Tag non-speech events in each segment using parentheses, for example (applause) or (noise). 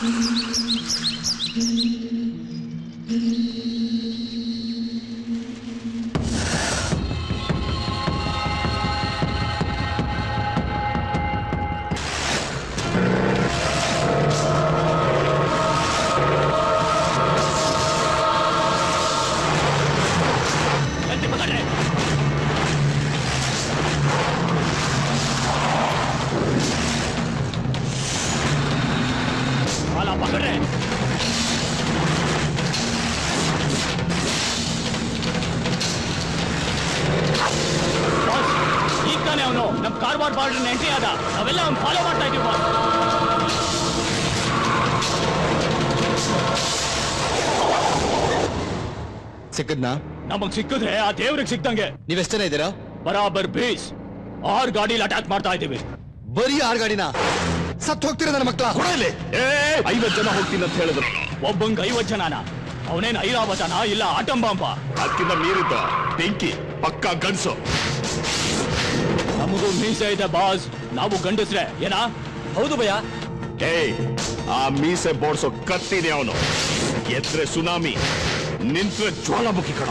Thank (laughs) you. ನಮಗ್ ಸಿಕ್ಕಿದ್ರೆ ಆ ದೇವ್ರಿಗೆ ಸಿಕ್ತಂಗೆ ನೀವ್ ಎಷ್ಟೇ ಇದ್ದೀರಾ? ಬರಾಬರ್ ಬೀಸ್ ಆರ್ ಗಾಡಿಲಿ ಅಟ್ಯಾಕ್ ಮಾಡ್ತಾ ಇದೀವಿ ಬರೀ ಆರ್ ಗಾಡಿನ? ಸತ್ ಹೋಗ್ತೀರ ನನ್ನ ಮಕ್ಕಳ? ಏ ಐವತ್ ಜನ ಹೋಗ್ತೀನಿ ಅಂತ ಹೇಳಿದ್ರು. ಒಬ್ಬಂಗ್ ಐವತ್ ಜನನ. ಅವನೇನ್ ಐರಾವತನ ಇಲ್ಲ ಆಟಂಬಾಂಬ ಅದಕ್ಕಿಂತ ಮೀರಿದ್ದ ಬೆಂಕಿ ಪಕ್ಕ ಗಂಡಸು. ನಮಗೂ ಮೀಸೆ ಇದೆ ಬಾಸ್. ನಾವು ಗಂಡಸ್ರೆ ಏನಾ? ಹೌದು ಭಯ ಏ ಆ ಮೀಸೆ ಬೋಡ್ಸೋ ಕತ್ತಿದೆ ಅವನು. ಎದ್ರೆ ಸುನಾಮಿ ನಿಂತ್ರೆ ಜ್ವಾಲಾಮುಖಿ ಕಣ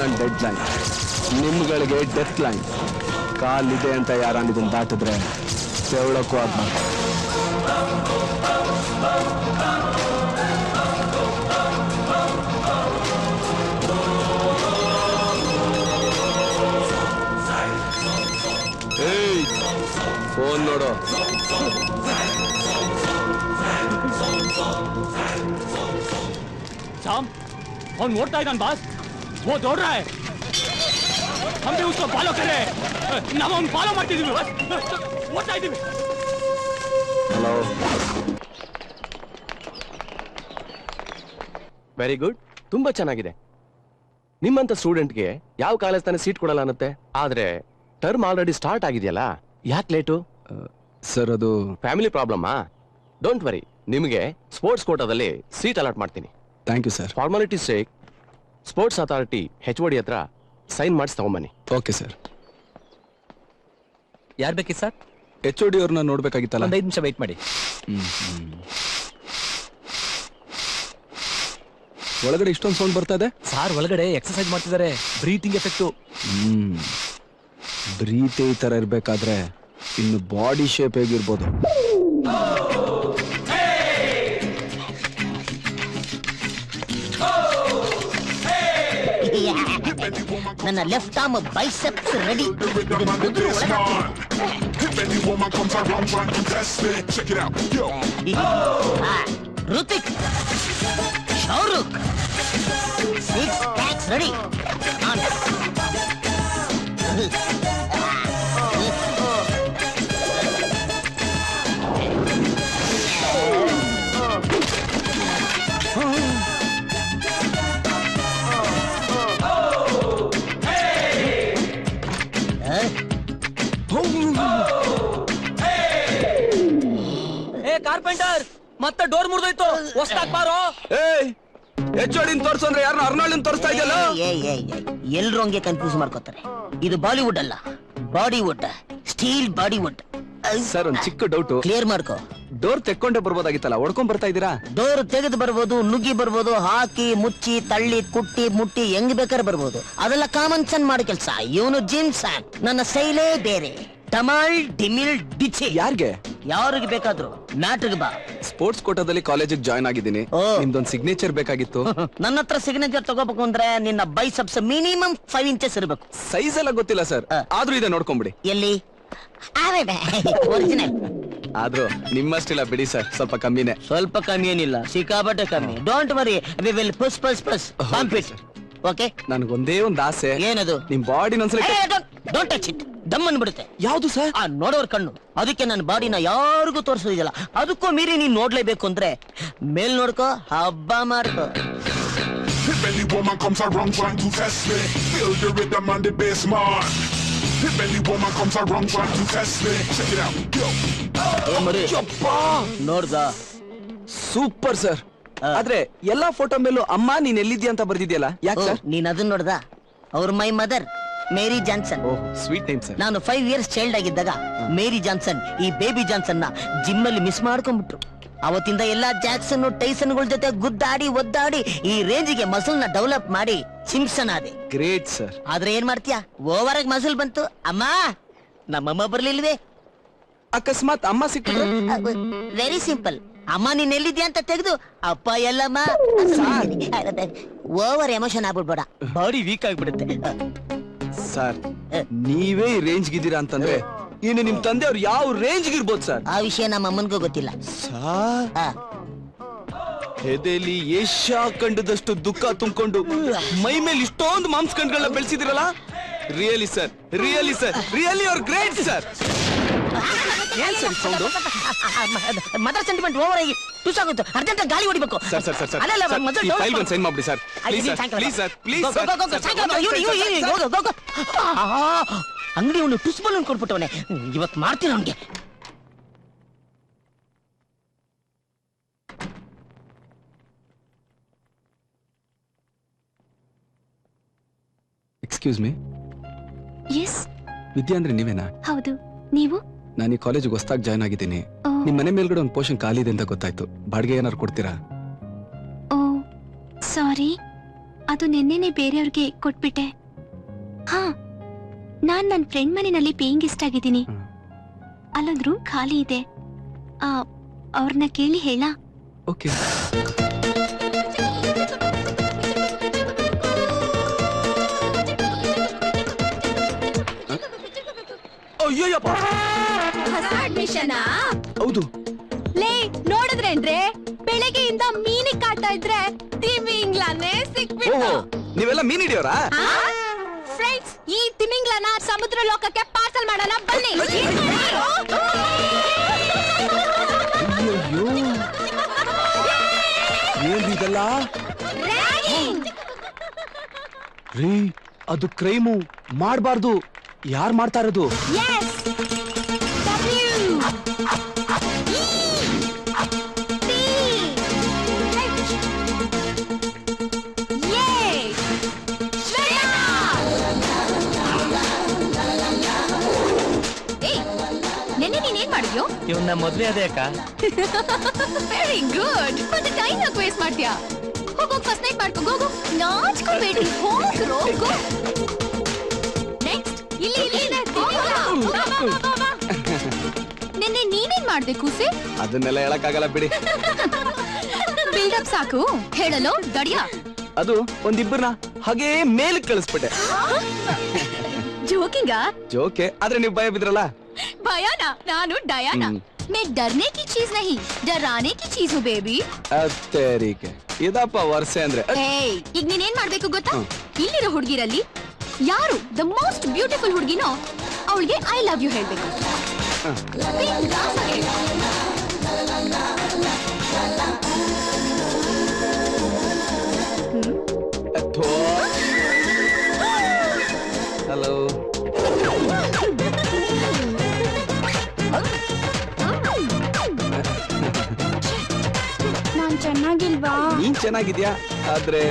ನನ್ನ ಡೆಡ್ ಲೈನ್ ನಿಮ್ಗಳಿಗೆ ಡೆತ್ ಲೈನ್ ಕಾಲಿದೆ ಅಂತ ಇದನ್ನ ದಾಟಿದ್ರೆ ತೆವಳಕ್ಕೂ ಆಗ್ಬಾರ್ದು. ಫೋನ್ ನೋಡು. ಸಾಮ್, ಅವ್ನು ಓಡ್ತಾ ಇದ್ದಾನೆ ಬಾಸ್. वो दौड़ रहा है। हम भी उसको फॉलो कर। रहे हैं ಫಾಲೋ ಮಾಡ್ತಿದೀವಿ ಓಡ್ತಾ ಇದ್ದೀವಿ ಹಲೋ ವೆರಿ ಗುಡ್ ತುಂಬಾ ಚೆನ್ನಾಗಿದೆ. ನಿಮ್ಮಂತ ಸ್ಟೂಡೆಂಟ್ಗೆ ಯಾವ ಕಾಲೇಜ್ ತಾನೇ ಸೀಟ್ ಕೊಡಲ್ಲ ಅನ್ನತ್ತೆ? ಆದ್ರೆ ಟರ್ಮ್ ಆಲ್ರೆಡಿ ಸ್ಟಾರ್ಟ್ ಆಗಿದೆಯಲ್ಲ ಯಾಕೆ ಲೇಟು ಸರ್ ಅದು ಫ್ಯಾಮಿಲಿ ಪ್ರಾಬ್ಲಮ್ಮಾ ಡೋಂಟ್ ವರಿ ನಿಮಗೆ ಸ್ಪೋರ್ಟ್ಸ್ ಕೋಟಾದಲ್ಲಿ ಸೀಟ್ ಅಲಾಟ್ ಮಾಡ್ತೀನಿ. Thank you sir formalities sake sports authority H D ಹತ್ರ ಸೈನ್ ಮಾಡಿಸಿ ತಗೊಂಬನ್ನಿ. ಓಕೆ ಸರ್ ಯಾರು ಬೇಕಿತ್ತು ಸರ್ ಎಚ್ ಓ ಡಿ ಅವ್ರನ್ನ ನೋಡ್ಬೇಕಾಗಿತ್ತಲ್ಲ? ಒಂದ್ ಐದು ನಿಮಿಷ ವೆಯ್ಟ್ ಮಾಡಿ. ಒಳಗಡೆ ಇಷ್ಟೊಂದು ಸೌಂಡ್ ಬರ್ತಾ ಇದೆ? ಸಾರ್ ಒಳಗಡೆ ಎಕ್ಸರ್ಸೈಸ್ ಮಾಡ್ತಿದ್ದಾರೆ ಬ್ರೀತಿಂಗ್ ಎಫೆಕ್ಟು ಬ್ರೀತಿ ಬ್ರೀತೆ ಈ ತರ ಇರಬೇಕಾದ್ರೆ ಇನ್ನು ಬಾಡಿ ಶೇಪ್ ಹೇಗಿರ್ಬೋದು? ನನ್ನ left arm biceps ready Hrithik Shahrukh six packs ready ಏ ಮತ್ತೆ ಡೋರ್ ಮುರಿದೋಯ್ತು. ಹೊಸ್ದಾಗ್ ಬಾರೋ. ಏಯ್ ಎಚ್ ಒ ಡಿನ್ ತೋರ್ಸು ಅಂದ್ರೆ ಯಾರು ಅರ್ನಾಳಿನ ತೋರಿಸ್ತಾ ಇದೆಯಲ್ಲ? ಎಲ್ರು ಹಂಗೆ ಕನ್ಫ್ಯೂಸ್ ಮಾಡ್ಕೋತಾರೆ. ಇದು ಬಾಲಿವುಡ್ ಅಲ್ಲ ಬಾಡಿವುಡ್ ಸ್ಟೀಲ್ ಬಾಡಿವುಡ್ ಸರ್ ಒಂದ್ ಚಿಕ್ಕ ಡೌಟ್ ಕ್ಲಿಯರ್ ಮಾಡ್ಕೋ. ಡೋರ್ ತೆಕ್ಕೊಂಡೆ ಬರ್ಬೋದಾಗಿತ್ತಲ್ಲ ಹೊಡ್ಕೊಂಡ್ ಬರ್ತಾ ಇದೀರಾ ಡೋರ್ ತೆಗೆದು ಬರ್ಬೋದು ನುಗ್ಗಿ ಬರ್ಬೋದು ಹಾಕಿ ಮುಚ್ಚಿ ತಳ್ಳಿ ಕುಟ್ಟಿ ಮುಟ್ಟಿ ಹೆಂಗ್ ಬೇಕಾದ್ರೆ ಬರ್ಬೋದು. ಅದೆಲ್ಲ ಕಾಮನ್ ಸೆನ್ ಮಾಡೋ ಕೆಲಸ. ಇವನು ಜಿನ್ಸ್ ನನ್ನ ಶೈಲೇ ಬೇರೆ. ಟಮಾಲ್ ಡಿಮಿಲ್ ಡಿಚಿ. ಯಾರಿಗೆ? ಯಾರಿಗೆ ಬೇಕಾದ್ರು. ಮ್ಯಾಟ್ರಿಗೆ ಬಾ. ಸ್ಪೋರ್ಟ್ಸ್ ಕೋಟಾದಲ್ಲಿ ಕಾಲೇಜಿಗೆ ಜಾಯ್ನ್ ಆಗಿದ್ದೀನಿ. ಓ. ನಿಮ್ದೊಂದು ಸಿಗ್ನೇಚರ್ ಬೇಕಾಗಿತ್ತು. (laughs) ನನ್ನ ಹತ್ರ ಸಿಗ್ನೇಚರ್ ತಗೋಬೇಕು ಅಂದ್ರೆ ನಿನ್ನ ಬೈಸಪ್ಸ್ ಮಿನಿಮಮ್ ಫೈವ್ ಇಂಚಸ್ ಇರಬೇಕು. ಸೈಜ್ ಎಲ್ಲ ಗೊತ್ತಿಲ್ಲ ಸರ್. ಆ. ಆದ್ರೂ ಇದೆ ನೋಡ್ಕೊಂಬಿಡಿ. ಎಲ್ಲಿ? ಒರಿಜಿನಲ್ ಆದ್ರೂ ನಿಮ್ಮಷ್ಟಿಲ್ಲ ಬಿಡಿ ಸರ್. ಸ್ವಲ್ಪ ಕಮ್ಮಿನೇ. ಸ್ವಲ್ಪ ಕಮ್ಮಿ ಏನಿಲ್ಲ. ಸಿಕ್ಕಾಪಟ್ಟೆ ಕಮ್ಮಿ. Don't worry we will push push push pump it okay ನನ್ಗೊಂದೇ ಒಂದು ಆಸೆ ಏನದು ನಿಮ್ ಬಾಡಿ ಒಂದ್ಸಲ ಡೋಂಟ್ ಟಚ್ ಇಟ್ ದಮ್ ಅನ್ಬಿಡುತ್ತೆ ಯಾವ್ದು ಸರ್ ಆ ನೋಡೋರ್ ಕಣ್ಣು ಅದಕ್ಕೆ ನನ್ನ ಬಾಡಿನ ಯಾರಿಗೂ ತೋರಿಸೋದಿಲ್ಲ ಅದಕ್ಕೂ ಮೀರಿ ನೀನ್ ನೋಡ್ಲೇಬೇಕು ಅಂದ್ರೆ ಮೇಲ್ ನೋಡ್ಕೋ ಹಬ್ಬ ಮಾಡ್ಕೋ If any woman comes around trying to test me. Feel the rhythm and the bass mark. If any woman comes around trying to test me. Check it out. Yo. ಏ ಮರಿ ನೋಡ್ದ ಸೂಪರ್ ಸರ್ ಆದ್ರೆ ಎಲ್ಲಾ photo ಮೇಲೂ ಅಮ್ಮ ನೀನ್ ಎಲ್ಲಿದ್ಯಾ ಅಂತ ಬರ್ದಿದ್ಯಲ್ಲ? ಯಾಕೆ ಸರ್ ನೀನ್ ಅದನ್ನ ನೋಡ್ದ? ಅವ್ರ my mother Mary Johnson. Sweet name sir ನಾನು ಫೈವ್ ಇಯರ್ಸ್ ಚೈಲ್ಡ್ ಆಗಿದ್ದಾಗ ಮೇರಿ ಜಾನ್ಸನ್ ಈ ಬೇಬಿ ಜಾನ್ಸನ್ನ ಜಿಮ್ ಅಲ್ಲಿ ಮಿಸ್ ಮಾಡ್ಕೊಂಡ್ಬಿಟ್ರು. ಅವತ್ತಿಂದ ಎಲ್ಲಾ ಜಾಕ್ಸನ್ ಟೈಸನ್ಗಳ ಜೊತೆ ಗುದ್ದಾಡಿ ಒದ್ದಾಡಿ ಈ ರೇಂಜ್ಗೆ ಮಸಲ್ನ ಡೆವಲಪ್ ಮಾಡಿ ಸಿಂಪ್ಸನ್ ಆದೆ. ಗ್ರೇಟ್ ಸರ್ ಆದ್ರೆ ಏನ್ ಮಾಡ್ತೀಯಾ? ಓವರ್ ಆಗಿ ಮಸಲ್ ಬಂತು. ಅಮ್ಮ ನಮ್ಮಮ್ಮ ಬರ್ಲಿಲ್ವೇ? ಅಕಸ್ಮಾತ್ ಅಮ್ಮ ಸಿಕ್ಕಿದ್ರು ವೆರಿ ಸಿಂಪಲ್ ಅಮ್ಮ ನೀನ್ ಎಲ್ಲಿದ್ಯಾ ಅಂತ ತೆಗೆದು ಅಪ್ಪ ಎಲ್ಲಮ್ಮ. ಓವರ್ ಎಮೋಷನ್ ಆಗ್ಬಿಡ್ಬೇಡ. ಬಾಡಿ ವೀಕ್ ಆಗ್ಬಿಡುತ್ತೆ. ಸರ್ ನೀವೇ ಈ ರೇಂಜ್ ಗಿದ್ದೀರಾ ಅಂತಂದ್ರೆ ಇನ್ನು ನಿಮ್ ತಂದೆ ಅವ್ರು ಯಾವ ರೇಂಜ್ ಇರ್ಬೋದು ಸರ್ ಆ ವಿಷಯ ನಮ್ಮ ಅಮ್ಮನ್ಗೂ ಗೊತ್ತಿಲ್ಲ. ಸರ್ ಆ, ಎದೆಲಿ ಏಷ್ಯಾ ಕಂಡದಷ್ಟು ದುಃಖ ತುಂಬಿಕೊಂಡು ಮೈ ಮೇಲೆ ಇಷ್ಟೊಂದು ಮಾಂಸ ಕಂಡ್ಗಳನ್ನ ಬೆಳೆಸಿದಿರಲ್ಲ really sir really sir really ಅವ್ರ ಗ್ರೇಟ್ ಸರ್ ಏನ್ sir sound mother sentiment over ಆಗಿ ತುಸಾಗುತ್ತೆ ಅರ್ಜೆಂಟ್ ಗಾಳಿ ಹೊಡಿಬೇಕು. Sir sir sir sir. ಅಲ್ಲ, ಅಲ್ಲ, ಮೊದಲು ಈ ಫೈಲ್. ಒಂದು ಸೈನ್ ಮಾಡ್ಬಿಡಿ sir. Please sir please sir please. ಆ, ಅಂಗಡಿ ಒಂದು ಟುಸ್ ಬಲೂನ್ ಕೊಟ್ಬಿಟ್ಟವನೆ. ಇವತ್ತು ಮಾಡ್ತೀನಿ ಅವನಿಗೆ. ಎಕ್ಸ್ಕ್ಯೂಸ್ ಮೀ ಎಸ್ ವಿದ್ಯಾ ಅಂದ್ರೆ ನೀವೇನಾ? ಹೌದು. ನೀವು? ನಾನು ಈ ಕಾಲೇಜಿಗೆ ಹೊಸ್ದಾಗಿ ಜಾಯ್ನ್ ಆಗಿದ್ದೀನಿ. ನಿಮ್ಮ ನಿಮ್ ಮನೆ ಮೇಲ್ಗಡೆ ಒಂದು ಪೋಷನ್ ಖಾಲಿ ಇದೆ ಅಂತ ಗೊತ್ತಾಯ್ತು. ಬಾಡಿಗೆ ಏನಾರು ಕೊಡ್ತೀರಾ? ಓ ಸಾರಿ ಅದು ನಿನ್ನೆನೆ ಬೇರೆಯವ್ರಿಗೆ ಕೊಟ್ಬಿಟ್ಟೆ. ಹಾ ನಾನ್ ನನ್ನ ಫ್ರೆಂಡ್ ಮನೆಯಲ್ಲಿ ಪೇಯಿಂಗ್ ಇಷ್ಟ ಆಗಿದ್ದೀನಿ. ಅಲ್ಲೊಂದು ರೂಮ್ ಖಾಲಿ ಇದೆ. ಆ ಅವ್ರನ್ನ ಕೇಳಿ ಹೇಳ. ಓಕೆ. ಅಡ್ಮಿಷನ್ ಹೌದು. ಲೇ ನೋಡಿದ್ರೇನ್ರೆ? ಬೆಳಗ್ಗೆಯಿಂದ ಮೀನಿ ಇದ್ರೆ ತಿಮಿಂಗ್ಲಾನೇ ಸಿಕ್ಬಿಟ್ಟು ಓಹೋ ನೀವೆಲ್ಲ ಮೀನ್ ಹಿಡಿಯೋರಾ? ಫ್ರೆಂಡ್ಸ್ ಈ ತಿಮಿಂಗ್ಲನ ಸಮುದ್ರ ಲೋಕಕ್ಕೆ ಪಾರ್ಸಲ್ ಮಾಡೋಣ ಬನ್ನಿ. ಅಯ್ಯಯ್ಯೋ. ಏನ್ ಇದೆಲ್ಲ? ರೀ ಅದು ಕ್ರೈಮು ಮಾಡಬಾರ್ದು. ಯಾರ್ ಮಾಡ್ತಾ ಇರೋದು! ಇವನ್ನ ಮೊದ್ಲೇ ಅದೇ ಅಕ್ಕ. ವೆರಿ ಗುಡ್ ಮತ್ತೆ ಟೈಮ್ ಯಾಕೆ ವೇಸ್ಟ್ ಮಾಡ್ತೀಯಾ? ಹೋಗೋಗ್ ಫಸ್ಟ್ ನೈಟ್ ಮಾಡ್ಕೋ ಹೋಗು ನಾಚ್ಕೋಬೇಡಿ ಹೋಗ್ರೋ ಗೋ ನೆಕ್ಸ್ಟ್ ಇಲ್ಲಿ ಇಲ್ಲಿ. ಹೋಗು. ಮಾಡ್ದೆ ಕೂಸೆ ಅದನ್ನೆಲ್ಲ ಹೇಳಕ್ಕಾಗಲ್ಲ ಬಿಡಿ ಬಿಲ್ಡಪ್ ಸಾಕು ಹೇಳಲು ದಡಿಯ ಅದು ಒಂದಿಬ್ಬರನ್ನ ಹಾಗೇ ಮೇಲಕ್ಕೆ ಕಳಿಸ್ಬಿಟ್ಟೆ ಜೋಕಿಂಗ ಜೋಕೆ ಆದ್ರೆ ನೀವು ಭಯ ಬಿದ್ರಲ್ಲ ಭಯಾನ ನಾನು ಡಯಾನ ಹ್ಮ್. मैं डरने की चीज नहीं डराने की चीज हूँ बेबी ಅತ್ತೇರಿಕೆ ಇದಪ್ಪ ವರ್ಷೆ ಅಂದ್ರೆ ಅದ್- ಏಯ್ ಈಗ ನೀನೇನ್ ಮಾಡ್ಬೇಕು ಗೊತ್ತಾ ಹ್ಮ್. ಇಲ್ಲಿರೋ ಹುಡುಗಿರಲ್ಲಿ ಯಾರು ದ ಮೋಸ್ಟ್ ಬ್ಯೂಟಿಫುಲ್ ಹುಡುಗಿನೋ ಅವಳಿಗೆ ಐ ಲವ್ ಯು ಹೇಳ್ಬೇಕು ಹಲೋ ನಾನ್ ಚೆನ್ನಾಗಿಲ್ವಾ? ನೀನ್ ಚೆನ್ನಾಗಿದ್ಯಾ? ಆದ್ರೆ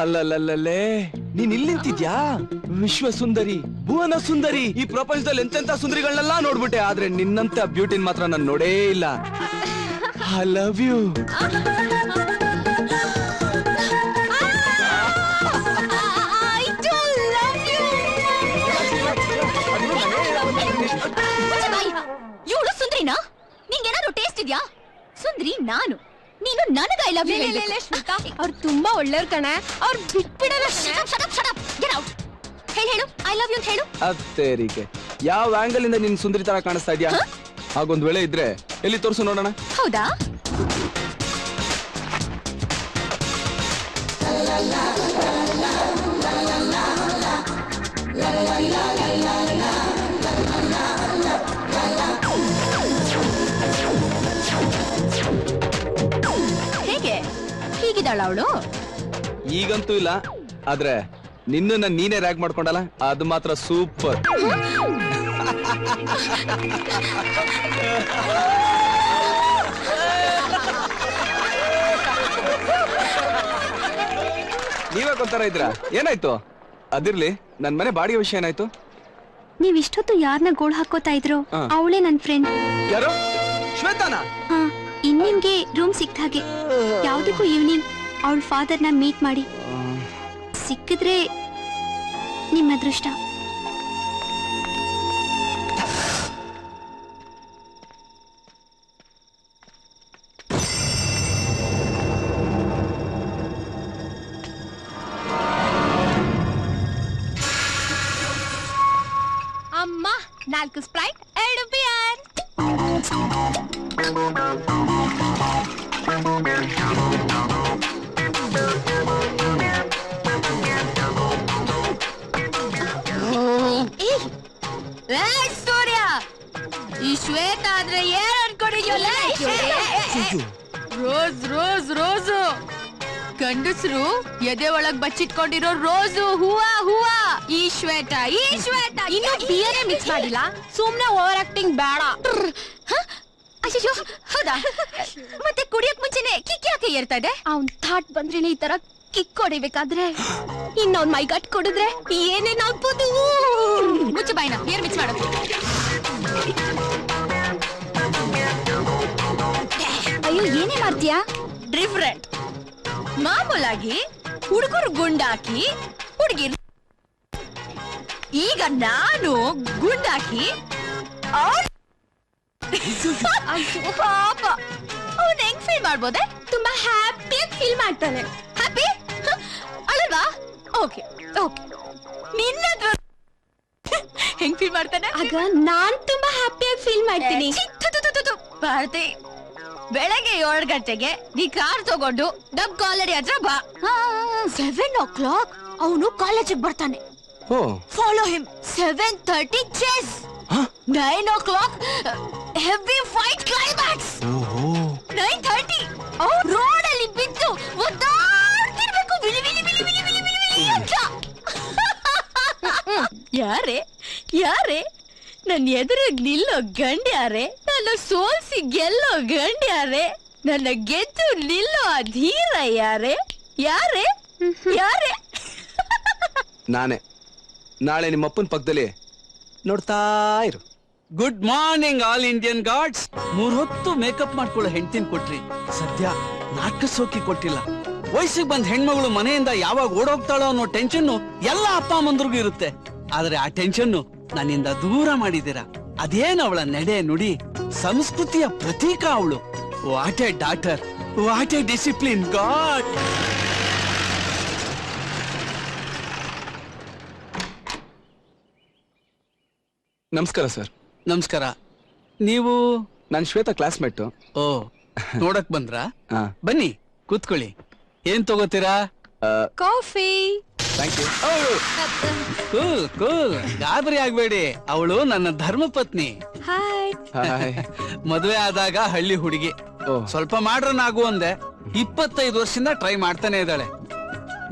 ಅಲ್ಲಲ್ಲಲ್ಲೇ ನೀನ್ ಇಲ್ಲಿ ನಿಂತಿದ್ಯಾ ವಿಶ್ವ ಸುಂದರಿ ಭುವನ ಸುಂದರಿ ಈ ಪ್ರಪಂಚದಲ್ಲಿ ಎಂತೆಂತ ಸುಂದರಿಗಳನ್ನೆಲ್ಲ ನೋಡ್ಬಿಟ್ಟೆ ಆದ್ರೆ ನಿನ್ನಂತ ಬ್ಯೂಟಿನ್ ಮಾತ್ರ ನಾನು ನೋಡೇ ಇಲ್ಲ ಐ ಲವ್ ಯು. ಇವಳು ಸುಂದ್ರಿನಾ ನಿಂಗೇನಾದ್ರು ಟೇಸ್ಟ್ ಇದ್ಯಾ ಸುಂದ್ರಿ ನಾನು ನೀನು ನನಗ ಐ ಲವ್ ಯು ಅವ್ರು ತುಂಬಾ ಒಳ್ಳೆಯವ್ರು ಕಣ. ಅವ್ರು ಬಿಟ್ಬಿಡಲ್ಲ ಹೇಳು ಹೇಳು. ಐ ಲವ್ ಯು ಅಂತ ಹೇಳು. ಅತ್ತೇರಿಕೆ ಯಾವ ಆಂಗಲ್ ಇಂದ ನಿನ್ ಸುಂದರಿ ತರ ಕಾಣಿಸ್ತಾ ಇದ್ಯಾ? ಹಾಗೊಂದ್ ವೇಳೆ ಇದ್ರೆ ಎಲ್ಲಿ ತೋರ್ಸು ನೋಡೋಣ? ಹೌದಾ? ಹೀಗಿದ್ದಾಳ ಅವಳು? ಈಗಂತೂ ಇಲ್ಲ. ಆದ್ರೆ ನಿನ್ನನ್ನ ನೀನೇ ರ್ಯಾಗ್ ಮಾಡ್ಕೊಂಡಲ್ಲ ಅದು ಮಾತ್ರ ಸೂಪರ್ ನೀವೇ ಕೊಂತರ ಇದ್ರ ಏನಾಯ್ತು? ಅದಿರ್ಲಿ ನನ್ ಮನೆ ಬಾಡಿಗೆ ವಿಷಯ ಏನಾಯ್ತು? ನೀವ್ ಇಷ್ಟೊತ್ತು ಯಾರನ್ನ ಗೋಳ್ ಹಾಕೋತಾ ಇದ್ರು ಹಾ. ಅವಳೇ ನನ್ ಫ್ರೆಂಡ್ ಯಾರು? ಶ್ವೇತಾನ? ಹಾ ಇನ್ ನಿಮ್ಗೆ ರೂಮ್ ಸಿಕ್ತ ಹಾಗೆ. ಯಾವ್ದಕ್ಕೂ ಈವ್ನಿಂಗ್ ಅವಳ ಫಾದರ್ನ ಮೀಟ್ ಮಾಡಿ. ಸಿಕ್ಕಿದ್ರೆ ನಿಮ್ಮ ಅದೃಷ್ಟ. ಅಮ್ಮ ನಾಲ್ಕು ಸ್ಪ್ರೈಟ್. ಸೂರ್ಯ! ಈ ಶ್ವೇತ ಆದ್ರೆ ಏನ್ ಅನ್ಕೊಂಡಿದ್ಯೋ? ರೋಸ್ ರೋಸ್ ರೋಸು ಗಂಡಸರು ಎದೆ ಒಳಗ್ ಬಚ್ಚಿಟ್ಕೊಂಡಿರೋ ರೋಸು ಹೂವ ಹೂವ. ಈ ಶ್ವೇತ ಈ ಶ್ವೇತ. ಇನ್ನು ಬಿಯರೆ ಮಿಕ್ಸ್ ಮಾಡಿಲ್ಲ. ಸುಮ್ನೆ ಓವರ್ ಆಕ್ಟಿಂಗ್ ಬೇಡ ಅಯ್ಯೋ ಹೌದಾ? ಮತ್ತೆ ಕುಡಿಯಕ್ ಮುಂಚೆನೆ ಕಿಕ್ಕಿ ಯಾಕೆ ಏರ್ತಾ ಇದೆ? ಅವ್ನ್ ಥಾಟ್ ಬಂದ್ರೇನೆ ಈ ತರ ಕಿಕ್ ಹೊಡಿಬೇಕಾದ್ರೆ ಇನ್ನೊಂದ್ ಮೈಗಟ್ ಕೊಡಿದ್ರೆ ಏನೇನ್ ಆಗ್ಬೋದು ಮುಚ್ಚು ಬಾಯ್ನ ಏನ್ ಮಿಚ್ ಮಾಡೋದು? ಅಯ್ಯೋ ಏನೇ ಮಾಡ್ತೀಯಾ? ಡಿಫ್ರೆಂಟ್ ಮಾಮೂಲಾಗಿ ಹುಡುಗರು ಗುಂಡಾಕಿ ಹುಡುಗಿರ್ ಈಗ ನಾನು ಗುಂಡಾಕಿ ಪಾಪ. ಅವನ್ ಹೆಂಗ್ ಫೀಲ್ ಮಾಡ್ಬೋದೆ? ತುಂಬಾ ಹ್ಯಾಪಿಯಾಗಿ ಫೀಲ್ ಮಾಡ್ತಾನೆ. ಓಕೆ ಓಕೆ ನಿನ್ನ ಹೆಂಗ್ ಫೀಲ್ ಮಾಡ್ತಾನೆ? ಆಗ ನಾನ್ ತುಂಬಾ ಹ್ಯಾಪಿಯಾಗಿ ಫೀಲ್ ಮಾಡ್ತೀನಿ. ಭಾರತಿ ಬೆಳಗ್ಗೆ ಏಳು ಗಂಟೆಗೆ ನೀ ಕಾರ್ ತಗೊಂಡು ಡಬ್ ಕಾಲೇಜ್ ಹತ್ರ ಬಾ. ಸೆವೆನ್ ಓ ಕ್ಲಾಕ್ ಅವನು ಕಾಲೇಜಿಗೆ ಬರ್ತಾನೆ. ಓ follow him seven thirty chase nine o'clock heavy fight climax nine thirty road ಅಲ್ಲಿ ಬಿದ್ದು ಒದ್ದಾಡ್ತಿರ್ಬೇಕು ಯಾರೇ? ಯಾರೇ? ನನ್ನ ಎದುರಿಗೆ ನಿಲ್ಲೋ ಗಂಡ್ಯಾರೆ? ನನ್ನ ಸೋಲ್ಸಿ ಗೆಲ್ಲೋ ಗಂಡ್ಯಾರೆ? ನನ್ನ ಗೆದ್ದು ನಿಲ್ಲೋ ಆ ಧೀರ ಯಾರೇ? ಯಾರೇ? ಯಾರೇ? ನಾನೇ. ನಾಳೆ ನಿಮ್ಮ ಅಪ್ಪನ ಪಕ್ಕದಲ್ಲಿ ನೋಡ್ತಾ ಇರು. Good morning all Indian gods ಮೂರ್ ಹೊತ್ತು ಮೇಕಪ್ ಮಾಡ್ಕೊಳ್ಳೋ ಹೆಂಡತಿನ ಕೊಟ್ರಿ. ಸದ್ಯ ನಾಟಕಸೋಕಿ ಕೊಟ್ಟಿಲ್ಲ. ವಯಸ್ಸಿಗೆ ಬಂದ ಹೆಣ್ಮಗಳು ಮನೆಯಿಂದ ಯಾವಾಗ ಓಡೋಗ್ತಾಳೋ ಅನ್ನೋ ಟೆನ್ಷನ್ ಎಲ್ಲ ಅಪ್ಪ ಅಮ್ಮಂದ್ರಿಗೂ ಇರುತ್ತೆ. ಆದ್ರೆ ಆ ಟೆನ್ಷನ್ ನನ್ನಿಂದ ದೂರ ಮಾಡಿದಿರಾ ಅದೇನ್ ಅವಳ ನಡೆ ನುಡಿ? ಸಂಸ್ಕೃತಿಯ ಪ್ರತೀಕ ಅವಳು. What a daughter what a discipline god ನಮಸ್ಕಾರ ಸರ್ ನಮಸ್ಕಾರ. ನೀವು? ನಾನು ಶ್ವೇತಾ ಕ್ಲಾಸ್ಮೇಟ್ ಓ ನೋಡಕ್ ಬಂದ್ರಾ? ಬನ್ನಿ ಕೂತ್ಕೊಳ್ಳಿ. ಏನ್ ತಗೋತೀರಾ? Coffee. Thank you cool cool ಗಾಬರಿ ಆಗ್ಬೇಡಿ. ಅವಳು ನನ್ನ ಧರ್ಮಪತ್ನಿ. ಹಾಯ್ ಹಾಯ್ (laughs) ಮದುವೆ ಆದಾಗ ಹಳ್ಳಿ ಹುಡುಗಿ. ಓ. ಸ್ವಲ್ಪ ಮಾಡ್ರನ್ನಾಗು ಅಂದೆ. ಇಪ್ಪತ್ತೈದು ವರ್ಷದಿಂದ ಟ್ರೈ ಮಾಡ್ತಾನೆ ಇದ್ದಾಳೆ.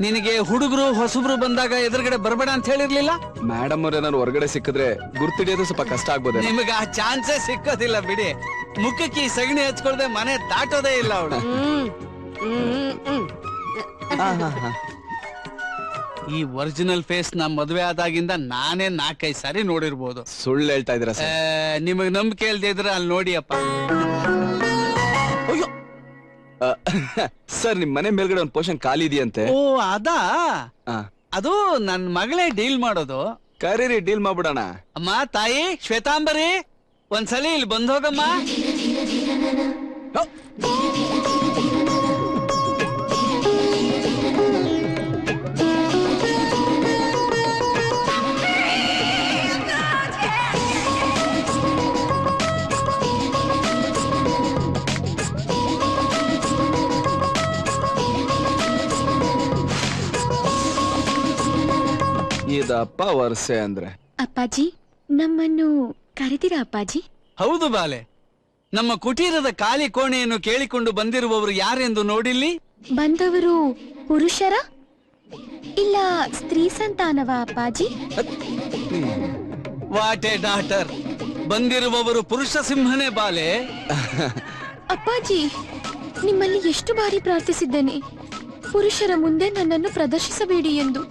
ನಿನಗೆ ಹುಡುಗರು ಹೊಸಬ್ರು ಬಂದಾಗ ಎದುರುಗಡೆ ಬರಬೇಡ ಅಂತ ಹೇಳಿರ್ಲಿಲ್ಲ? ಮೇಡಮ್ ಅವ್ರ ಏನಾದ್ರು ಹೊರಗಡೆ ಸಿಕ್ಕಿದ್ರೆ ಗುರ್ತಿಡಿಯೋದು ಸ್ವಲ್ಪ ಕಷ್ಟ ಆಗ್ಬೋದು ನಿಮಗೆ ಆ ಚಾನ್ಸೇ ಸಿಕ್ಕೋದಿಲ್ಲ ಬಿಡಿ. ಮುಖಕ್ಕೆ ಈ ಸಗಣಿ ಹಚ್ಕೊಳ್ದೆ ಮನೆ ದಾಟೋದೇ ಇಲ್ಲ ಅವಳು. ಈ ಒರಿಜಿನಲ್ ಫೇಸ್ ನಾ ಮದುವೆ ಆದಾಗಿಂದ ನಾನೇ ನಾಲ್ಕೈದು ಸಾರಿ ನೋಡಿರ್ಬೋದು. ಸುಳ್ಳು ಹೇಳ್ತಾ ಇದ್ದೀರಾ ಆ, ಸರ್ ನಿಮಗ್ ನಂಬಿಕೆ ಇಲ್ದೇ ಇದ್ರೆ ಅಲ್ಲಿ ನೋಡಿಯಪ್ಪ. ಸರ್ ನಿಮ್ ಮನೆ ಮೇಲ್ಗಡೆ ಒಂದು ಪೋಷನ್ ಖಾಲಿ ಇದೆಯಂತೆ? ಓ ಅದಾ? ಆ, ಅದು ನನ್ ಮಗಳೇ ಡೀಲ್ ಮಾಡೋದು. ಕರೀರಿ ಡೀಲ್ ಮಾಡ್ಬಿಡೋಣ. ಅಮ್ಮ ತಾಯಿ ಶ್ವೇತಾಂಬರಿ ಒಂದ್ಸಲಿ ಇಲ್ಲಿ ಬಂದೋಗಮ್ಮ ಇದಪ್ಪ ವರ್ಷೆ ಅಂದ್ರೆ? ಅಪ್ಪಾಜಿ ನಮ್ಮನ್ನು ಕರೆದಿರಾ ಅಪ್ಪಾಜಿ? ಹೌದು ಬಾಲೆ. ನಮ್ಮ ಕುಟೀರದ ಖಾಲಿ ಕೋಣೆಯನ್ನು ಕೇಳಿಕೊಂಡು ಬಂದಿರುವವರು ಯಾರೆಂದು ನೋಡಿಲ್ಲಿ? ಬಂದವರು ಪುರುಷರ? ಇಲ್ಲ ಸ್ತ್ರೀ ಸಂತಾನವ ಅಪ್ಪಾಜಿ? ವಾಟ್ ಎ ಡಾಟರ್ ಬಂದಿರುವವರು ಪುರುಷ ಸಿಂಹನೇ ಬಾಲೆ. ಅಪ್ಪಾಜಿ ನಿಮ್ಮಲ್ಲಿ ಎಷ್ಟು ಬಾರಿ ಪ್ರಾರ್ಥಿಸಿದ್ದೇನೆ? ಪುರುಷರ ಮುಂದೆ ನನ್ನನ್ನು ಪ್ರದರ್ಶಿಸಬೇಡಿ ಎಂದು.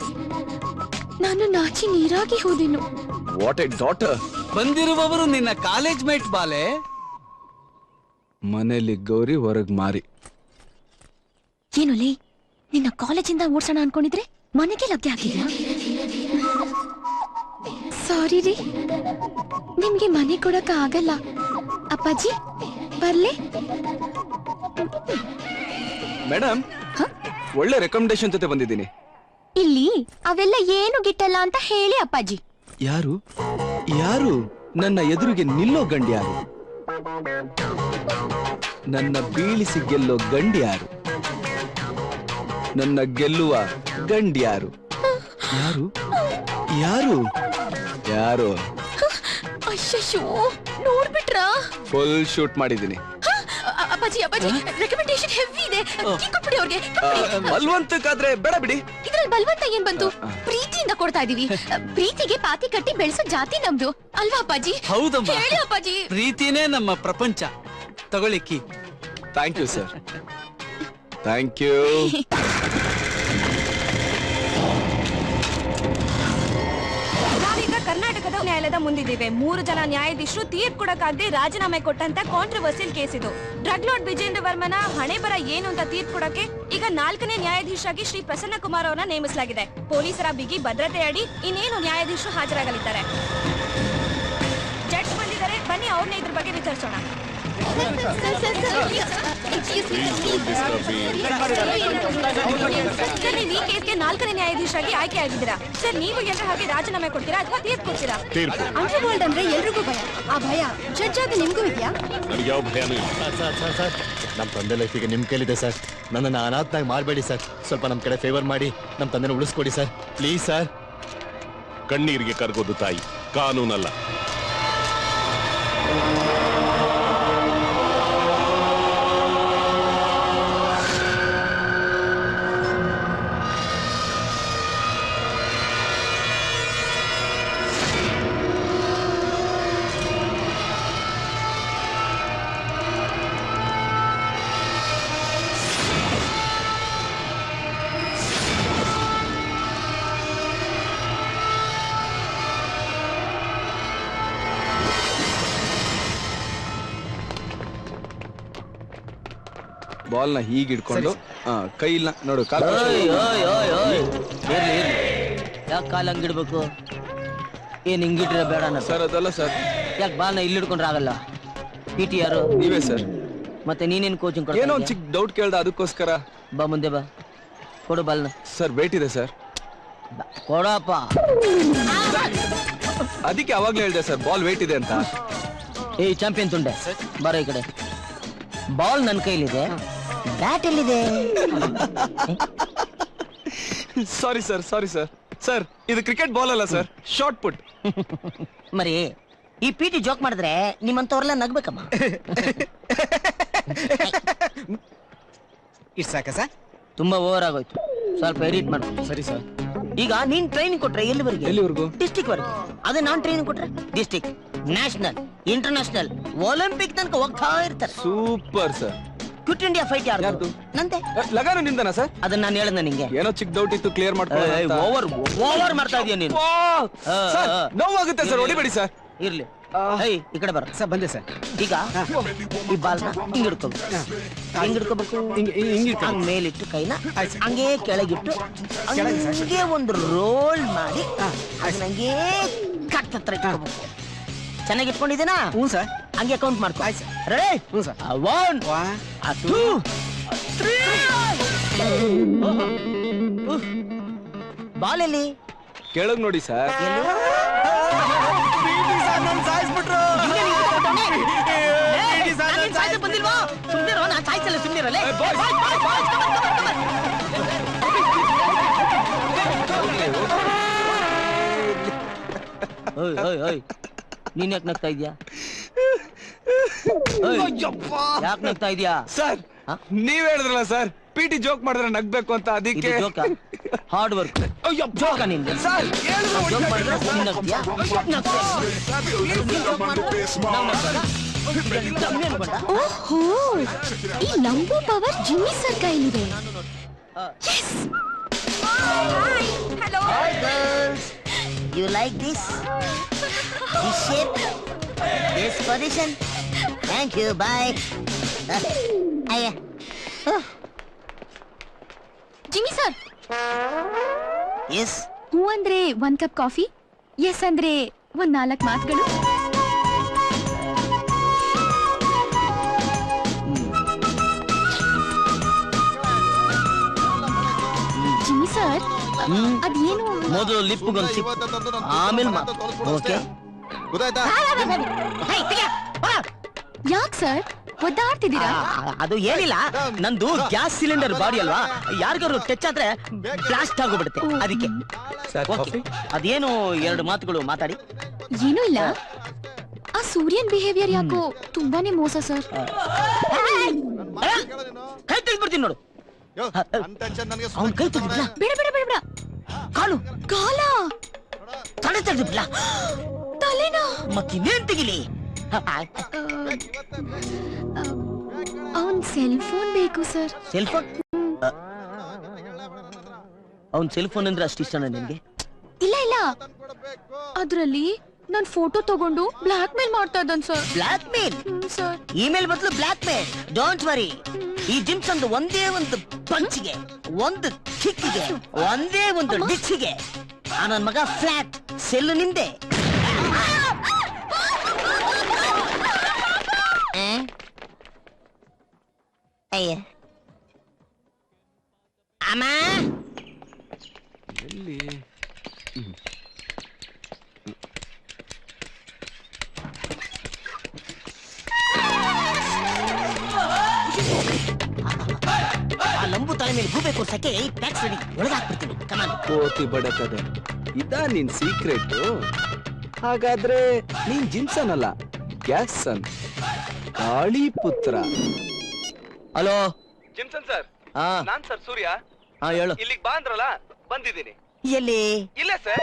ನಾನು ನಾಚಿ ನೀರಾಗಿ ಹೋದೆನು. ವಾಟ್ ಎ ಡಾಟರ್ ಬಂದಿರುವವರು ನಿನ್ನ ಕಾಲೇಜ್ ಮೇಟ್ ಬಾಲೆ. ಮನೆಯಲ್ಲಿ ಗೌರಿ ಹೊರಗ್ ಮಾರಿ. ಏನು ಲೇ ನಿನ್ನ ಕಾಲೇಜಿಂದ ಓಡ್ಸೋಣ ಅನ್ಕೊಂಡಿದ್ರೆ ಮನೆಗೆ ಲಗ್ಗೆ ಆಗಿಲ್ಲ ಸಾರಿ ರೀ. ನಿಮ್ಗೆ ಮನೆ ಕೊಡಕ ಆಗಲ್ಲ. ಅಪ್ಪಾಜಿ ಬರ್ಲೆ? ಮೇಡಮ್ ಒಳ್ಳೆ ರೆಕಮೆಂಡೇಶನ್ ಜೊತೆ ಬಂದಿದ್ದೀನಿ. ಇಲ್ಲಿ ಅವೆಲ್ಲ ಏನು ಗಿಟ್ಟಲ್ಲ ಅಂತ ಹೇಳಿ ಅಪ್ಪಾಜಿ. ಯಾರು? ಯಾರು? ನನ್ನ ಎದುರಿಗೆ ನಿಲ್ಲೋ ಗಂಡ್ಯಾರು ನನ್ನ ಬೀಳಿಸಿ ಗೆಲ್ಲೋ ಗಂಡ್ಯಾರು ನನ್ನ ಗೆಲ್ಲುವ ಗಂಡ್ಯಾರು ಯಾರು? ಯಾರು? ಯಾರು? ಯಾರು? ನೋಡ್ಬಿಟ್ರ? ಫುಲ್ ಶೂಟ್ ಮಾಡಿದ್ದೀನಿ. ಅಪ್ಪಾಜಿ ಅಪ್ಪಾಜಿ ರೆಕಮೆಂಡೇಶನ್ ಹೆವಿ ಇದೆ. ಕೊಟ್ಬಿಡಿ ಅವ್ರಿಗೆ. ಬಲ್ವಂತಕ್ಕಾದ್ರೆ ಬೇಡ ಬಿಡಿ. ಇದ್ರಲ್ಲಿ ಬಲವಂತ ಏನ್ ಬಂತು? ಪ್ರೀತಿಯಿಂದ ಕೊಡ್ತಾ ಇದೀವಿ. ಪ್ರೀತಿಗೆ ಪಾತಿ ಕಟ್ಟಿ ಬೆಳೆಸೋ ಜಾತಿ ನಮ್ದು. ಅಲ್ವಾ ಅಪ್ಪಾಜಿ? ಹೌದಮ್ಮ. ಹೇಳಿ ಅಪ್ಪಾಜಿ. ಪ್ರೀತಿನೇ ನಮ್ಮ ಪ್ರಪಂಚ. ತಗೊಳ್ಳಿಕ್ಕಿ thank you sir thank you ನ್ಯಾಯಾಲಯದ ಮುಂದಿದ್ದೀವಿ. ಮೂರು ಜನ ನ್ಯಾಯಾಧೀಶರು ತೀರ್ಪು ಕೊಡಕ್ಕಾಗದೆ ರಾಜೀನಾಮೆ ಕೊಟ್ಟಂತ ಕಾಂಟ್ರವರ್ಸಿಯಲ್ ಕೇಸ್ ಇದು. ಡ್ರಗ್ ಲಾರ್ಡ್ ವಿಜೇಂದ್ರ ವರ್ಮನ ಹಣೆ ಬರ ಏನು ಅಂತ ತೀರ್ಪು ಕೊಡಕ್ಕೆ ಈಗ ನಾಲ್ಕನೇ ನ್ಯಾಯಾಧೀಶರಾಗಿ ಶ್ರೀ ಪ್ರಸನ್ನ ಕುಮಾರ್ ಅವರನ್ನ ನೇಮಿಸಲಾಗಿದೆ. ಪೊಲೀಸರ ಬಿಗಿ ಭದ್ರತೆ ಅಡಿ ಇನ್ನೇನು ನ್ಯಾಯಾಧೀಶರು ಹಾಜರಾಗಲಿದ್ದಾರೆ? ಜಡ್ಜ್ ಬಂದಿದ್ದಾರೆ. ಬನ್ನಿ ಅವ್ರನ್ನ ಇದ್ರ ಬಗ್ಗೆ ವಿಚಾರಿಸೋಣ. ನಾಲ್ಕನೇ ನ್ಯಾಯಾಧೀಶರಾಗಿ ಆಯ್ಕೆ ಆಗಿದ್ದೀರಾ? ಸರ್ ನೀವು ಎಲ್ಲರ ಹಾಗೆ ರಾಜೀನಾಮೆ ಕೊಡ್ತೀರಾ ಅಥವಾ ತೀರ್ಪು ಕೊಡ್ತೀರಾ? ಅಂಡರ್ ವರ್ಲ್ಡ್ ಅಂದ್ರೆ ಎಲ್ರಿಗೂ ಭಯ. ಆ ಭಯ ಜಡ್ಜ್ ಆಗಿ ನಿಮ್ಗೂ ಇದೆಯಾ? ನನಗೆ ಯಾವ ಭಯನೂ ಇಲ್ಲ. ಸರ್ ಸರ್ ಸರ್ ನಮ್ಮ ತಂದೆ ಲೈಫಿಗೆ ನಿಮ್ಮ ಕೇಳಿದೆ ಸರ್ ನನ್ನನ್ನು ಅನಾಥನಾಗಿ ಮಾಡಬೇಡಿ ಸರ್ ಸ್ವಲ್ಪ ನಮ್ಮ ಕಡೆ ಫೇವರ್ ಮಾಡಿ ನಮ್ಮ ತಂದೆನ ಉಳಿಸ್ಕೊಡಿ ಸರ್ ಪ್ಲೀಸ್ ಸರ್ ಕಣ್ಣೀರಿಗೆ ಕರ್ಗೋದು ತಾಯಿ. ಕಾನೂನಲ್ಲ. ಬಾಲ್ನ ಹೀಗೆ ಇಡ್ಕೊಂಡು ಕೈ ಇಲ್ಲ ನೋಡು ಕಾಲ್ ಓಯ್ ಓಯ್ ಓಯ್ ಓಯ್ ಇರ್ಲಿ ಇರ್ಲಿ ಯಾಕೆ ಕಾಲ್ ಹಂಗಿಡ್ಬೇಕು ಏನ್ ಹಿಂಗಿಟ್ರೆ ಬೇಡ ಸರ್ ಅದಲ್ಲ ಸರ್. ಯಾಕೆ ಬಾಲ್ನ ಇಲ್ಲಿ ಹಿಡ್ಕೊಂಡ್ರೆ ಆಗಲ್ಲ? ಪಿ ಟಿ ಯಾರು? ನೀವೇ ಸರ್. ಮತ್ತೆ ನೀನೇನ್ ಕೋಚಿಂಗ್ ಏನೋ ಒಂದು ಚಿಕ್ಕ ಡೌಟ್ ಕೇಳ್ದ ಅದಕ್ಕೋಸ್ಕರ. ಬಾ ಮುಂದೆ ಬಾ. ಕೊಡು ಬಾಲ್ನ. ಸರ್ ಬೇಟಿದೆ ಇದೆ ಸರ್. ಬಾ, ಕೊಡಪ್ಪ. ಅದಕ್ಕೆ ಅವಾಗ್ಲೇ ಹೇಳ್ದೆ ಸರ್ ಬಾಲ್ ವೇಟ್ ಇದೆ ಅಂತ. ಏ ಚಾಂಪಿಯನ್ ತುಂಡೆ ಬರೋ ಈ ಕಡೆ. ಬಾಲ್ ನನ್ನ ಕೈಲಿದೆ. ಬ್ಯಾಟ್ ಎಲ್ಲಿದೆ? Sorry sir sorry sir. Sir ಇದು ಕ್ರಿಕೆಟ್ ಬಾಲ್ ಅಲ್ಲ ಸರ್. ಶಾರ್ಟ್ ಪುಟ್ ಮರಿ ಈ ಪಿಟಿ ಜೋಕ್ ಮಾಡಿದ್ರೆ ನಿಮ್ಮಂತವ್ರೆಲ್ಲ ನಗ್ಬೇಕಮ್ಮ. (laughs) ಇಷ್ಟ ಸಾಕ ಸರ್? ತುಂಬಾ ಓವರ್ ಆಗೋಯ್ತು. ಸ್ವಲ್ಪ ಎಡಿಟ್ ಮಾಡು. ಸರಿ ಸರ್. ಈಗ ನೀನ್ ಟ್ರೈನಿಂಗ್ ಕೊಟ್ರೆ ಎಲ್ಲಿವರೆಗೆ? ಎಲ್ಲಿವರೆಗೂ? ಡಿಸ್ಟಿಕ್ ವರೆಗೆ. ಅದೇ ನಾನ್ ಟ್ರೈನಿಂಗ್ ಕೊಟ್ರೆ? ಡಿಸ್ಟಿಕ್ ನ್ಯಾಷನಲ್ ಇಂಟರ್ನ್ಯಾಷನಲ್ ಒಲಿಂಪಿಕ್ ತನಕ ಹೋಗ್ತಾ ಇರ್ತಾರೆ. Super sir quit India fight ಯಾರ್ದು? ಯಾರ್ದು? ನಂದೆ. ಲಗಾನು ನಿಂದನ ಸರ್? ಅದನ್ನ ನಾನು ಹೇಳ್ದೆ ನಿಂಗೆ. ಏನೋ ಚಿಕ್ಕ ಡೌಟ್ ಇತ್ತು ಕ್ಲಿಯರ್ ಮಾಡ್ಕೊಳ್ಳೋಣ ಓವರ್ ಓವರ್ ಮಾಡ್ತಾ ಇದೀಯ ನೀನು. ಆ, ಸರ್ ಆ. ನೋವಾಗುತ್ತೆ ಸರ್ ಹೊಡಿಬೇಡಿ ಸರ್. ಇರ್ಲಿ. ಏಯ್ ಈ ಕಡೆ ಬರ. ಸರ್ ಬಂದೆ ಸರ್. ಈಗ ಈ ಬಾಲ್ನ ಹಿಂಗ್ ಹಿಡ್ಕೋಬೇಕು. ಹಿಂಗ್ ಹಿಡ್ಕೋಬೇಕು? ಹಂಗ್ ಮೇಲಿಟ್ಟು ಕೈನ ಹಂಗೆ ಕೆಳಗಿಟ್ಟು ಹಂಗೆ ಒಂದು ರೋಲ್ ಮಾಡಿ ಹಂಗೇ ಹಂಗೆ ಕಟ್ ಹತ್ರ ಇಟ್ಕೋಬೇಕು. ಚೆನ್ನಾಗಿ ಇಟ್ಕೊಂಡಿದ್ದೀನಾ ಹ್ಞೂ ಸರ್. ಹಂಗೆ ಅಕೌಂಟ್ ಮಾಡ್ಕೊ. ಆಯ್ತು ಸರ್. ರೆಡಿ ಹ್ಞೂ ಸರ್. ಒನ್ ವಾ ಟೂ ತ್ರೀ ಬಾಲ್ ಎಲ್ಲಿ ಕೆಳಗ್ ನೋಡಿ ಸರ್. ಬಂದಿಲ್ವಾ? ಸುಮ್ನಿರೋ ನಾ ಸಾಯ್ಸಲ್ಲ boys. ಓಯ್ ಓಯ್ ಓಯ್. ನೀನ್ ಯಾಕೆ ನಗ್ತಾ ಇದ್ಯಾ? ಯಾಕೆ ನಗ್ತಾ ಇದೀಯಾ? ಸರ್ ಹ? ನೀವ್ ಹೇಳಿದ್ರಲ್ಲ ಸರ್ ಪಿ ಟಿ ಜೋಕ್ ಮಾಡಿದ್ರೆ ನಗ್ಬೇಕು ಅಂತ ಇದು ಅದಕ್ಕೆ ಜೋಕ? ಹಾರ್ಡ್ ವರ್ಕ್ ಅಯ್ಯಪ್ಪ. ಜೋಕ ನಿಂದು? ಸರ್ ಹೇಳಿದ್ರು ಜೋಕ್ ಮಾಡಿದ್ರೆ ನೀನ್ ನಗ್ತೀಯಾ? ಯಾಕ್ ನಾವ್? ಓಹೋ ಈ ನಂಬೋ power Jimmy sir ಕೈಲಿದೆ hello girls, like like this? Shape? This position? Thank you, bye. Uh, ಅಯ್ಯ ಜಿಮ್ಮಿ ಸರ್ ಎಸ್ ಹೂ ಅಂದ್ರೆ ಒಂದ್ ಕಪ್ ಕಾಫಿ ಎಸ್ ಅಂದ್ರೆ ಒಂದ್ ನಾಲ್ಕು ಮಾತುಗಳು ಜಿಮ್ಮಿ ಸರ್ ಹ್ಮ್ ಅದೇನು ಮೊದಲು ಲಿಪ್ಗೊಂದು ಆಮೇಲೆ ಮಾತು ಓಕೆ ಗೊತ್ತಾಯ್ತಾ? ಯಾಕ್ ಸರ್? ಒದ್ದಾಡ್ತಿದ್ದೀರಾ? ಅದು ಏನಿಲ್ಲ. ನಂದು ಗ್ಯಾಸ್ ಸಿಲಿಂಡರ್ ಬಾಡಿ ಅಲ್ವಾ? ಯಾರಿಗಾದ್ರು ಟಚ್ ಆದ್ರೆ ಬ್ಲಾಸ್ಟ್ ಆಗೋಗ್ಬಿಡುತ್ತೆ. ಅದಕ್ಕೆ. ಅದೇನು ಎರಡು ಮಾತುಗಳು ಮಾತಾಡಿ. ಏನೂ ಇಲ್ಲ. ಆ ಸೂರ್ಯನ್ ಬಿಹೇವಿಯರ್ ಯಾಕೋ ತುಂಬಾನೇ ಮೋಸ ಸರ್. ಕೈ ತೆಗೆದ್ಬಿಡ್ತೀನಿ ನೋಡು. ಅವ್ನ್ ಕೈ ತೆಗ್ದ್ಬಿಡ್ಲ? ಬೇಡ ಬೇಡ ಬೇಡ ಬೇಡ. ಕಾಲು. ಕಾಲ. ತಡೆ ತೆಗ್ದ್ಬಿಡ್ಲ? ತಲೆನಾ ಮತ್ತಿನ್ನೇನ್ ಅವನ್ ಸೆಲ್ ಫೋನ್ ಬೇಕು ಸರ್ ಸೆಲ್ ಫೋನ್ ಅವ್ನ್ ಸೆಲ್ ಫೋನ್ ಅಂದ್ರೆ ಅಷ್ಟು ಇಷ್ಟನಾ ನಿನ್ಗೆ ಇಲ್ಲ ಇಲ್ಲ ಅದ್ರಲ್ಲಿ ನನ್ ಫೋಟೋ ತಗೊಂಡು ಬ್ಲಾಕ್ ಮೇಲ್ ಮಾಡ್ತಾ ಇದ್ದಾನೆ sir blackmail sir email ಬದಲು ಬ್ಲಾಕ್ ಮೇಲ್ ಡೋಂಟ್ ವರಿ ಈ ಜಿಮ್ಸ್ ಒಂದು ಒಂದೇ ಒಂದು ಪಂಚಿಗೆ ಒಂದು ಕಿಕ್ಕಿಗೆ ಒಂದೇ ಒಂದು ಡಿಚ್ಚಿಗೆ ಆ ನನ್ ಮಗ ಫ್ಲಾಟ್ ಸೆಲ್ ನಿಂದೆ ಆ? ಅಯ್ಯ. ಅಮ್ಮ? ಆ ಲಂಬು ತಲೆ ಮೇಲೆ ಗೂಬೆ ಈ ಪ್ಯಾಕ್ಸ್ ರೆಡಿ ಒಳಗಾಕ್ಬಿಡ್ತೀನಿ. ಕಮಾನ್ ಕೋತಿ ಬಡಕದೆ ಇದಾ ನಿನ್ ಸೀಕ್ರೆಟ್ ಹಾಗಾದ್ರೆ ನೀನ್ ಜಿನ್ಸನ್ ಅಲ್ಲ? ಗ್ಯಾಸನ್ ಕಾಳಿ ಪುತ್ರ ಹಲೋ? ಜಿಮ್ಸನ್ ಸರ್ ಹಾ. ನಾನ್ ಸರ್ ಸೂರ್ಯ. ಹಾ ಹೇಳು. ಇಲ್ಲಿಗೆ ಬಾ ಅಂದ್ರಲ್ಲ ಬಂದಿದ್ದೀನಿ. ಎಲ್ಲಿ? ಇಲ್ಲ ಸರ್.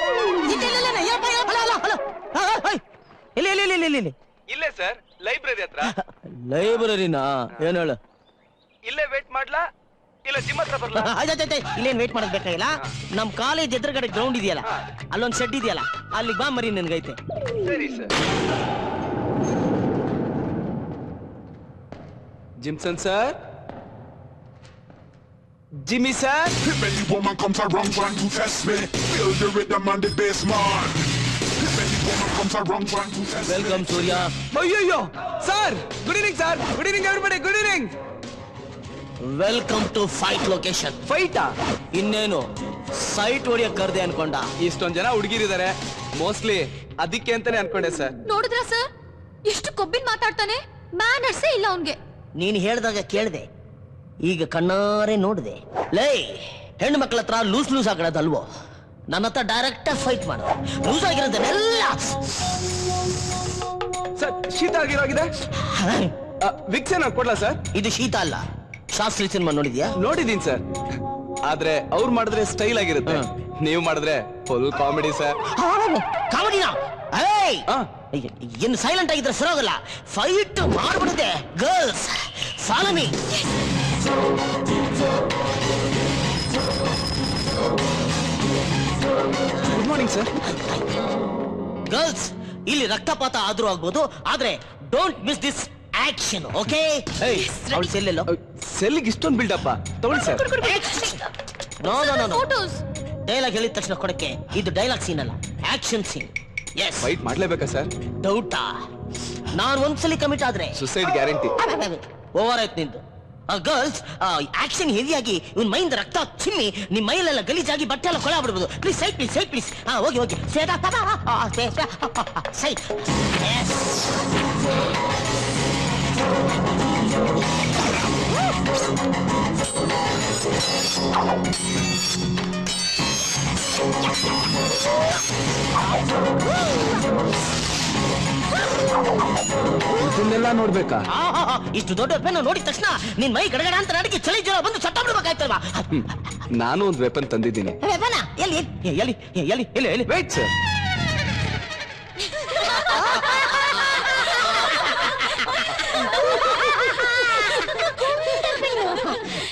ಇಲ್ಲ, ಇಲ್ಲ, ಇಲ್ಲ, ಇಲ್ಲ. ಇಲ್ಲಿ ಇಲ್ಲಿ ಇಲ್ಲಿ ಇಲ್ಲಿ ಇಲ್ಲಿ. ಇಲ್ಲೇ ಸರ್ ಲೈಬ್ರರಿ ಹತ್ರ. ಲೈಬ್ರರಿನಾ? ಏನ್ ಹೇಳು? ಇಲ್ಲೇ ವೇಟ್ ಮಾಡ್ಲಾ? ಇಲ್ಲ ಜಿಮ್ ಹತ್ರ ಬರ್ಲಾ? ಇಲ್ಲೇನ್ ವೇಟ್ ಮಾಡೋದ್ ಬೇಕಾಗಿಲ್ಲ? ನಮ್ ಕಾಲೇಜ್ ಎದುರುಗಡೆ ಗ್ರೌಂಡ್ ಇದೆಯಲ್ಲ ಅಲ್ಲೊಂದ್ ಶೆಡ್ ಇದೆಯಲ್ಲ ಅಲ್ಲಿಗೆ ಬಾ ಮರಿ ನನ್ಗೈತೆ. ಸರಿ sir. Jimson sir Jimmy sir If any woman comes around trying to test me, build the rhythm and the bass march. If any woman comes around trying to test me, welcome Surya ಅಯ್ಯಯ್ಯೋ sir good evening sir good evening everybody good evening welcome to fight location ಫೈಟಾ ಇನ್ನೇನು sight ಹೊಡಿಯಕ್ ಕರ್ದೆ ಅನ್ಕೊಂಡ. ಇಷ್ಟೊಂದ್ ಜನ ಹುಡುಗಿರಿದ್ದಾರೆ mostly ಅದಕ್ಕೆ ಅಂತಾನೆ ಅನ್ಕೊಂಡೆ sir ನೋಡಿದ್ರ sir ಎಷ್ಟು ಕೊಬ್ಬಿನ ಮಾತಾಡ್ತಾನೆ? ಮ್ಯಾನರ್ಸೇ ಇಲ್ಲ ಅವನ್ಗೆ. ನೀನ್ ಹೇಳ್ದಾಗ ಕೇಳಿದೆ. ಈಗ ಕಣ್ಣಾರೆ ನೋಡಿದೆ. ಲೇ ಹೆಣ್ಣು ಮಕ್ಕಳ ಹತ್ರ ಲೂಸ್ ಲೂಸ್ ಆಗಿರೋದಲ್ವೋ? ನನ್ನ ಹತ್ರ ಡೈರೆಕ್ಟ್ ಫೈಟ್ ಮಾಡು. ಲೂಸ್ ಆಗಿರೋದನ್ನೆಲ್ಲ ಸರ್ ಶೀತ ಆಗಿರೋಗಿದೆ? ವಿಕ್ಸ್ ಏನಾದ್ರು ಕೊಡ್ಲಾ ಸರ್? ಇದು ಶೀತ ಅಲ್ಲ. ಶಾಸ್ತ್ರಿ ಸಿನಿಮಾ ನೋಡಿದ್ಯಾ? ನೋಡಿದೀನಿ ಸರ್. ಆದ್ರೆ ಅವ್ರು ಮಾಡಿದ್ರೆ ಸ್ಟೈಲ್ ಆಗಿರುತ್ತೆ. ನೀವು ಮಾಡಿದ್ರೆ ಫುಲ್ ಕಾಮಿಡಿ ಸರ್. ಕಾಮಿಡಿನ? ಏಯ್! ಆ. ಏನು ಸೈಲೆಂಟ್ ಆಗಿದ್ರೆ ಸರೋಗಲ್ಲ. Fight ಮಾಡ್ಬಿಡುತ್ತೆ girls follow me good morning sir girls ಇಲ್ಲಿ ರಕ್ತಪಾತ ಆದ್ರೂ ಆಗ್ಬೋದು ಆದ್ರೆ don't miss this action okay ಅವಳು ಸೆಲ್ಲೆಲ್ಲೋ ಸೆಲ್ಗೆ ಇಷ್ಟೊಂದು ಬಿಲ್ಡಪ್ಪ ತಗೊಳ್ಳಿ sir no no no dialogue ಹೇಳಿದ ತಕ್ಷಣ ಕೊಡಕ್ಕೆ ಇದು ಡೈಲಾಗ್ ಸೀನ್ ಅಲ್ಲ ಆಕ್ಷನ್ ಸೀನ್ ಎಸ್ ಫೈಟ್ ಮಾಡ್ಲೇಬೇಕಾ ಸರ್ ಡೌಟಾ ನಾನು ಒಂದ್ಸಲಿ ಕಮಿಟ್ ಆದ್ರೆ ಸುಸೈಡ್ ಗ್ಯಾರಂಟಿ ಓವರ್ ಆಯ್ತು ನಿಂದು ಗರ್ಲ್ಸ್ ಆಕ್ಷನ್ ಹೆವಿಯಾಗಿ ಇವನ್ ಮೈಂದ ರಕ್ತ ಚಿಮ್ಮಿ ನಿಮ್ ಮೈಲೆಲ್ಲ ಗಲೀಜಾಗಿ ಬಟ್ಟೆ ಎಲ್ಲ ಕೊಳ ಬಿಡ್ಬೋದು please side please side please ಹಾ ಹೋಗಿ ಹೋಗಿ ಸೈಡ್ ಇದನ್ನೆಲ್ಲ ನೋಡ್ಬೇಕಾ? ಇಷ್ಟು ದೊಡ್ಡ ವೆಪನ್ ನೋಡಿದ ತಕ್ಷಣ ನಿನ್ ಮೈ ಗಡಗಡ ಅಂತ ನಡಗಿ ಚಳಿ ಜ್ವರ ಬಂದು ಸತ್ತ ಬಿಡ್ಬೇಕಾಯ್ತಲ್ವಾ? ನಾನು ಒಂದು ವೆಪನ್ ತಂದಿದ್ದೀನಿ. ವೆಪನ ಎಲ್ಲಿ? ಎಲ್ಲಿ? ಎಲ್ಲಿ ಎಲ್ಲಿ? ಎಲ್ಲಿ ಎಲ್ಲಿ? ವೇಟ್ ಸರ್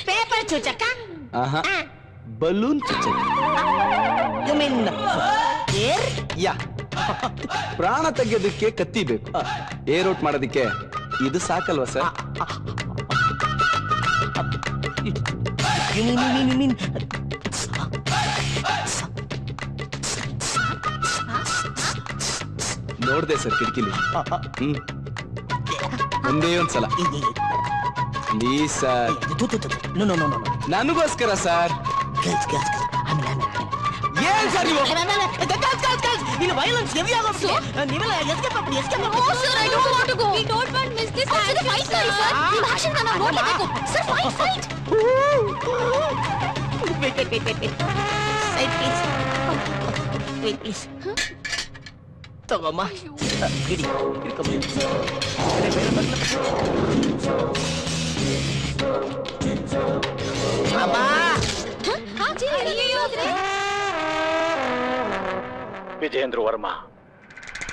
ಪೇಪರ್ ಚುಚಕ್ಕ ಆಹಾ. ಬಲೂನ್ ಚುಚ್ಚಿ ಯು ಮೀನ್ ಯಾ. ಪ್ರಾಣ ತೆಗೆಯೋದಕ್ಕೆ ಕತ್ತಿ ಬೇಕು. ಏರ್ ಔಟ್ ಮಾಡೋದಕ್ಕೆ ಇದು ಸಾಕಲ್ವಾ ಸರ್? ನೋಡ್ದೆ ಸರ್ ಕಿಟಕಿಲಿ. ಹ್ಮ್. ಒಂದೇ ಒಂದ್ಸಲ ಪ್ಲೀಸ್ ಸರ್. ನೋ ನೋ ನನಗೋಸ್ಕರ ಸರ್. ಏನ್ ಸರ್ ನೀವು ಇಲ್ಲಿ ವೈಲೆನ್ಸ್ ಹೆವಿ ಆಗೋಗ್ತದೆ ನೀವೆಲ್ಲ escape ಆಗ್ಬಿಡಿ escape Oh, sir, I don't want to go. We don't want miss this. Oh, sir, fight ಮಾಡಿ, sir. ನಿಮ್ action ನ ನಾವು ನೋಡ್ಲೇಬೇಕು. Sir, fight, fight. Wait, wait, wait, wait, wait. Side, please. Wait, please. ತಗೊಮ್ಮ ಹಿಡಿ ಹಿಡ್ಕೊಂಬಿಡಿ ಬೇರೆ ಬೇರೆ ಬಟ್ಲು. ಅಬ್ಬಾ ಹಾ, ಜಿ, ಎಲ್ಲಿ ಹೋದ್ರೆ? ವಿಜೇಂದ್ರ ವರ್ಮಾ.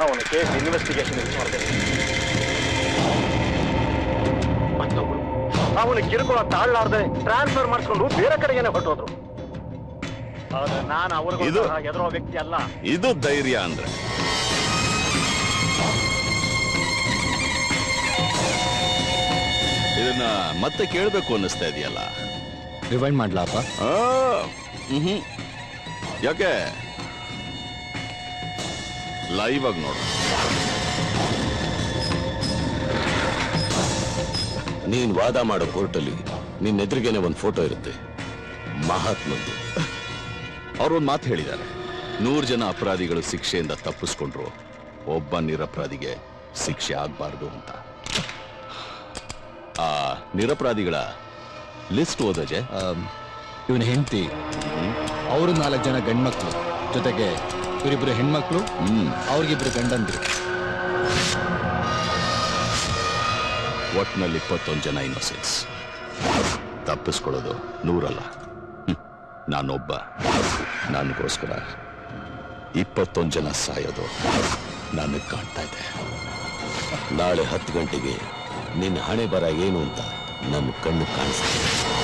ಅವನ ಕೇಸ್ ಇನ್ವೆಸ್ಟಿಗೇಷನ್ ವಿಚಾರದಲ್ಲಿ ಮತ್ತೊಬ್ರು. ಅವನ ಕಿರುಕುಳ ತಾಳ್ಲಾರ್ದೆ ಟ್ರಾನ್ಸ್ಫರ್ ಮಾಡಿಸ್ಕೊಂಡು ಬೇರೆ ಕಡೆಗೇನೆ ಹೊರಟೋದ್ರು. ಆದ್ರೆ ನಾನು ಅವ್ರಿಗೂ ಎದುರೋ ವ್ಯಕ್ತಿ ಅಲ್ಲ. ಇದು ಧೈರ್ಯ ಅಂದ್ರೆ. ಇದನ್ನ ಮತ್ತೆ ಕೇಳಬೇಕು ಅನ್ನಿಸ್ತಾ ಇದೆಯಲ್ಲ? ರಿವೈಂಡ್ ಮಾಡ್ಲಾಪ ಹ್ಮ್ ಹ್ಮ್. ಯಾಕೆ? ಲೈವ್ ಆಗಿ ನೋಡು. ನೀನ್ ವಾದ ಮಾಡೋ ಕೋರ್ಟಲ್ಲಿ ನಿನ್ನ ಎದುರಿಗೇನೆ ಒಂದು ಫೋಟೋ ಇರುತ್ತೆ. ಮಹಾತ್ಮದ್ದು ಅವ್ರೊಂದು ಮಾತು ಹೇಳಿದ್ದಾರೆ ನೂರು ಜನ ಅಪರಾಧಿಗಳು ಶಿಕ್ಷೆಯಿಂದ ತಪ್ಪಿಸ್ಕೊಂಡ್ರು. ಒಬ್ಬ ನಿರಪರಾಧಿಗೆ ಶಿಕ್ಷೆ ಆಗ್ಬಾರ್ದು ಅಂತ. ಆ ನಿರಪರಾಧಿಗಳ ಲಿಸ್ಟ್ ಓದಜೆ ಇವನ ಹೆಂಡತಿ. ಅವರು ನಾಲ್ಕು ಜನ ಗಂಡ್ಮಕ್ಳು. ಜೊತೆಗೆ ಇವರಿಬ್ರು ಹೆಣ್ಮಕ್ಳು ಅವ್ರಿಗಿಬ್ರು ಗಂಡಂದಿರು. ಒಟ್ನಲ್ಲಿ ಇಪ್ಪತ್ತೊಂದು ಜನ ಇನ್ನೋಸೆನ್ಸ್ ತಪ್ಪಿಸ್ಕೊಳ್ಳೋದು ನೂರಲ್ಲ. ನಾನೊಬ್ಬ. ನನಗೋಸ್ಕರ ಇಪ್ಪತ್ತೊಂದು ಜನ ಸಾಯೋದು ನನಗೆ ಕಾಣ್ತಾ ಇದೆ. ನಾಳೆ ಹತ್ತು ಗಂಟೆಗೆ ನಿನ್ನ ಹಣೆ ಬರ ಏನು ಅಂತ ನನ್ನ ಕಣ್ಣು ಕಾಣಿಸ್ತಿದೆ.